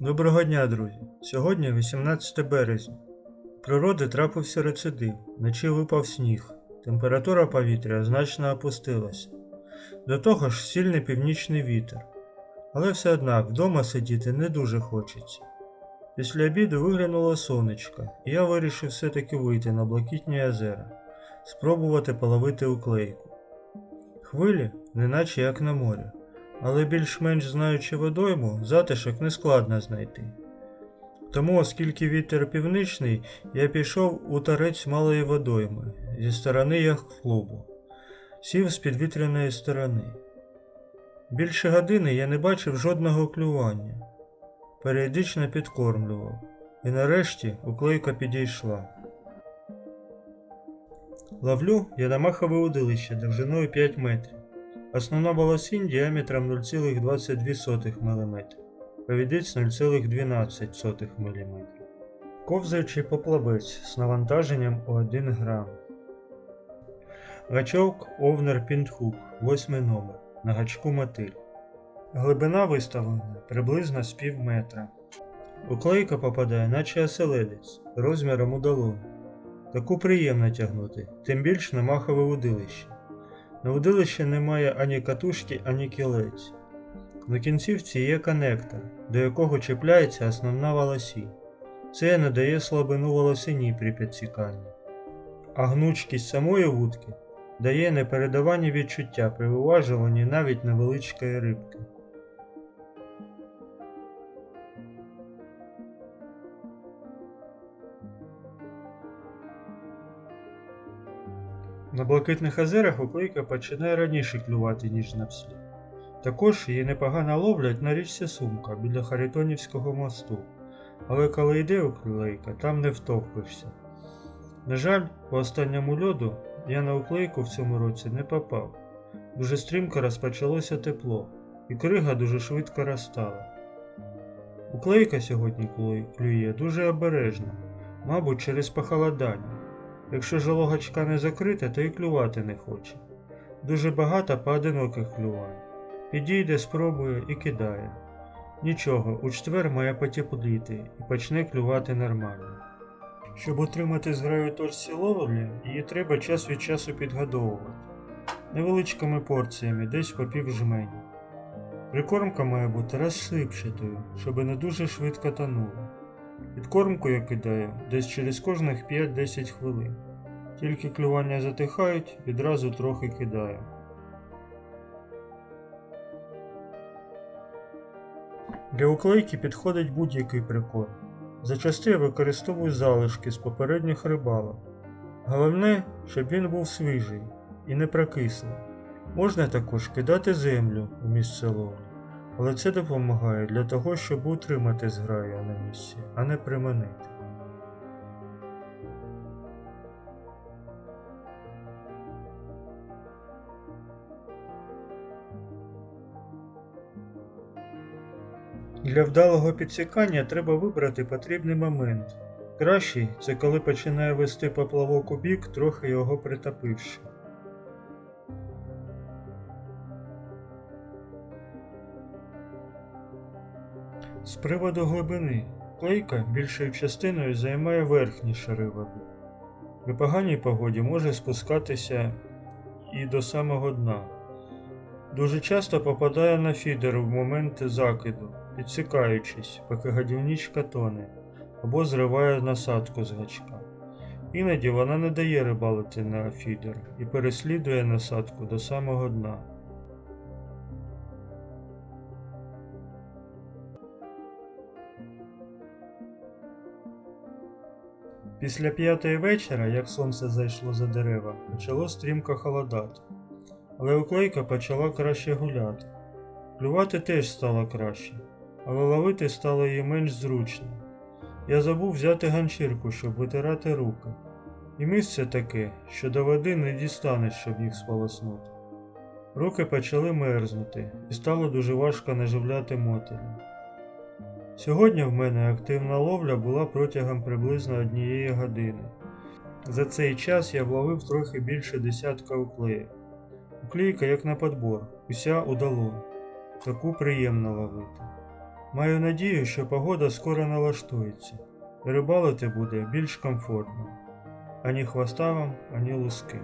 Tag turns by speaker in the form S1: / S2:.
S1: Доброго дня, друзі! Сьогодні 18 березня. У природи трапився рецидив, вночі випав сніг, температура повітря значно опустилася. До того ж сильний північний вітер. Але все однак вдома сидіти не дуже хочеться. Після обіду виглянуло сонечко, і я вирішив все-таки вийти на блакитні озера, спробувати половити уклейку. Хвилі, неначе як на морі, але більш-менш знаючи водойму, затишок не складно знайти. Тому, оскільки вітер північний, я пішов у торець малої водойми зі сторони яхт-клубу, сів з підвітряної сторони. Більше години я не бачив жодного клювання, періодично підкормлював, і нарешті уклейка підійшла. Ловлю я на махове удилище довжиною 5 метрів. Основна волосінь діаметром 0,22 мм, повідець 0,12 мм. Ковзаючий поплавець з навантаженням у 1 грам. Гачок Овнер Пінтхук, 8 номер, на гачку мотиль. Глибина виставлена приблизно з пів метра. Уклейка попадає, наче оселедець, розміром у долону. Таку приємно тягнути, тим більш на махове удилище. На удилищі немає ані катушки, ані кілець. На кінцівці є коннектор, до якого чіпляється основна волосі. Це надає слабину волосині при підсіканні. А гнучкість самої вудки дає непередавані відчуття при виважуванні навіть невеличкої рибки. На блакитних озерах уклейка починає раніше клювати, ніж на пслі. Також її непогано ловлять на річці Сумка біля Харитонівського мосту, але коли йде уклейка, там не втовпишся. На жаль, по останньому льоду я на уклейку в цьому році не попав. Дуже стрімко розпочалося тепло, і крига дуже швидко розстала. Уклейка сьогодні клює дуже обережно, мабуть, через похолодання. Якщо жологочка не закрита, то і клювати не хоче. Дуже багато поодиноких клювань. Підійде, спробує і кидає. Нічого, у четвер має потепліти і почне клювати нормально. Щоб отримати зграю точці ловлі, її треба час від часу підгодовувати. Невеличкими порціями, десь по пів жмені. Прикормка має бути розсипчатою, щоб не дуже швидко тонула. Підкормку я кидаю десь через кожних 5-10 хвилин. Тільки клювання затихають, відразу трохи кидаю. Для уклейки підходить будь-який прикорм. Зачасти я використовую залишки з попередніх рибалок. Головне, щоб він був свіжий і не прокислий. Можна також кидати землю у місце ловлі, але це допомагає для того, щоб утримати зграю на місці, а не приманити. Для вдалого підсікання треба вибрати потрібний момент. Кращий це коли починає вести поплавок у бік, трохи його притопивши. Приводу глибини, клейка більшою частиною займає верхні шари води. При поганій погоді може спускатися і до самого дна. Дуже часто попадає на фідер в момент закиду, підсікаючись, поки годівничка тоне, або зриває насадку з гачка. Іноді вона не дає рибалити на фідер і переслідує насадку до самого дна. Після п'ятої вечора, як сонце зайшло за дерева, почало стрімко холодати. Але уклейка почала краще гуляти. Клювати теж стало краще, але ловити стало їй менш зручно. Я забув взяти ганчірку, щоб витирати руки. І місце таке, що до води не дістанеш, щоб їх сполоснути. Руки почали мерзнути, і стало дуже важко наживляти мотелі. Сьогодні в мене активна ловля була протягом приблизно однієї години. За цей час я вловив трохи більше десятка уклеїв. Уклейка як на подбор, уся у долонь. Таку приємно ловити. Маю надію, що погода скоро налаштується, рибалити буде більш комфортно. Ані хвоста вам, ані луски.